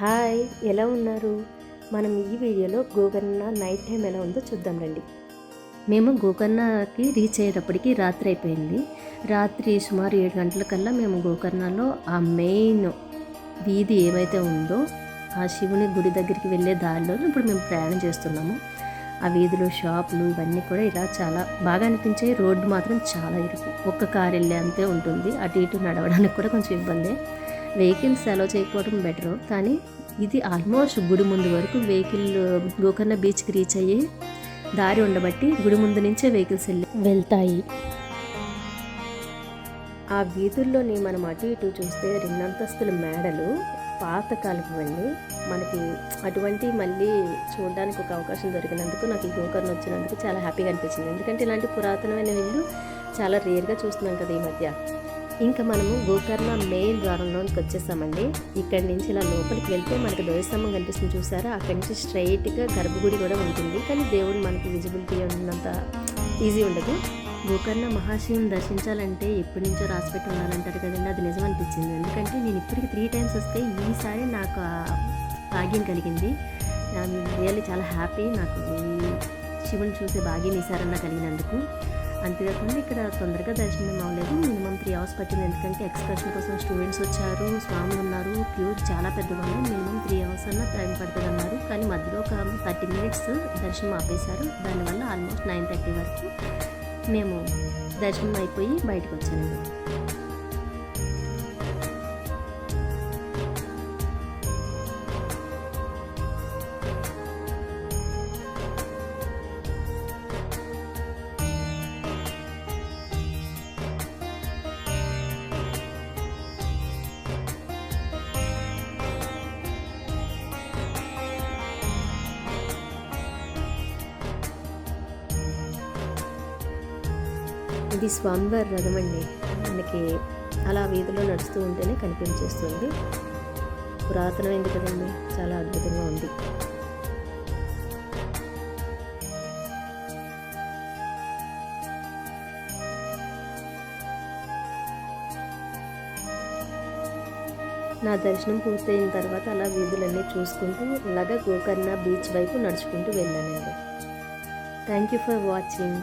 Hi ఎలా ఉన్నారు? మనం ఈ వీడియోలో గోకర్ణ నైట్ టైం ఎలా ఉందో చూద్దాం రండి. మేము గోకర్ణకి రీచ్ అయ్యేటప్పటికి రాత్రి అయిపోయింది. రాత్రి సుమారు ఏడు గంటలకల్లా మేము గోకర్ణలో ఆ మెయిన్ వీధి ఏమైతే ఉందో ఆ శివుని గుడి దగ్గరికి వెళ్ళే దారిలో ఇప్పుడు మేము ప్రయాణం చేస్తున్నాము. ఆ వీధిలో షాపులు ఇవన్నీ కూడా ఇలా చాలా బాగా అనిపించే రోడ్డు మాత్రం చాలా ఇరుకు. ఒక్క కారు వెళ్ళే అంతే ఉంటుంది. అటు ఇటు నడవడానికి కూడా కొంచెం ఇబ్బంది. వెహికల్స్ అలో చేయకపోవడం బెటరు కానీ ఇది ఆల్మోస్ట్ గుడి ముందు వరకు వెహికల్ గోకర్ణ బీచ్కి రీచ్ అయ్యి దారి ఉండబట్టి గుడి ముందు నుంచే వెహికల్స్ వెళ్ళి వెళ్తాయి. ఆ వీధుల్లోని మనం అటు ఇటు చూస్తే రెండంతస్తుల మేడలు పాతకాలపు వెళ్ళి మనకి అటువంటి మళ్ళీ చూడడానికి ఒక అవకాశం దొరికినందుకు నాకు ఈ గోకర్ణ వచ్చినందుకు చాలా హ్యాపీగా అనిపించింది. ఎందుకంటే ఇలాంటి పురాతనమైన ఇల్లు చాలా రేర్గా చూస్తున్నాం కదా ఈ మధ్య. ఇంకా మనము గోకర్ణ మెయిన్ ద్వారంలోకి వచ్చేసామండి. ఇక్కడి నుంచి ఇలా లోపలికి వెళ్తే మనకి ధ్వజస్తంభం కనిపిస్తుంది చూసారా? అక్కడి నుంచి స్ట్రైట్గా గర్భగుడి కూడా ఉంటుంది. కానీ దేవుడు మనకి విజిబిలిటీ ఉన్నంత ఈజీ ఉండదు. గోకర్ణ మహాశివుని దర్శించాలంటే ఎప్పటి నుంచో రాసిపెట్టి ఉండాలంటారు కదండి. అది నిజం అనిపించింది. ఎందుకంటే నేను ఇప్పటికి త్రీ టైమ్స్ వస్తే ఈసారి నాకు భాగ్యం కలిగింది. నేను రియల్లీ చాలా హ్యాపీ నాకు శివుని చూసే భాగ్యం ఈసారన్నా కలిగినందుకు. అంతేకాకుండా ఇక్కడ తొందరగా దర్శనం అవ్వలేదు త్రీ అవర్స్ పట్టింది ఎందుకంటే ఎక్స్కర్షన్ కోసం స్టూడెంట్స్ వచ్చారు స్వాములు ఉన్నారు క్యూ చాలా పెద్దగా ఉంది మినిమం త్రీ అవర్స్ అన్న టైం పడుతుంది అన్నారు కానీ మధ్యలో ఒక థర్టీ మినిట్స్ దర్శనం ఆపేశారు. దానివల్ల ఆల్మోస్ట్ నైన్ థర్టీ వరకు మేము దర్శనం అయిపోయి బయటకు వచ్చాము. అది స్వామివారి రథం అండి. మనకి అలా వీధిలో నడుస్తూ ఉంటేనే కనిపించేస్తుంది. పురాతనమైంది కదండి. చాలా అద్భుతంగా ఉంది. నా దర్శనం పూర్తయిన తర్వాత అలా వీధులన్నీ చూసుకుంటూ అలాగా గోకర్ణ బీచ్ వైపు నడుచుకుంటూ వెళ్ళానండి. Thank you for watching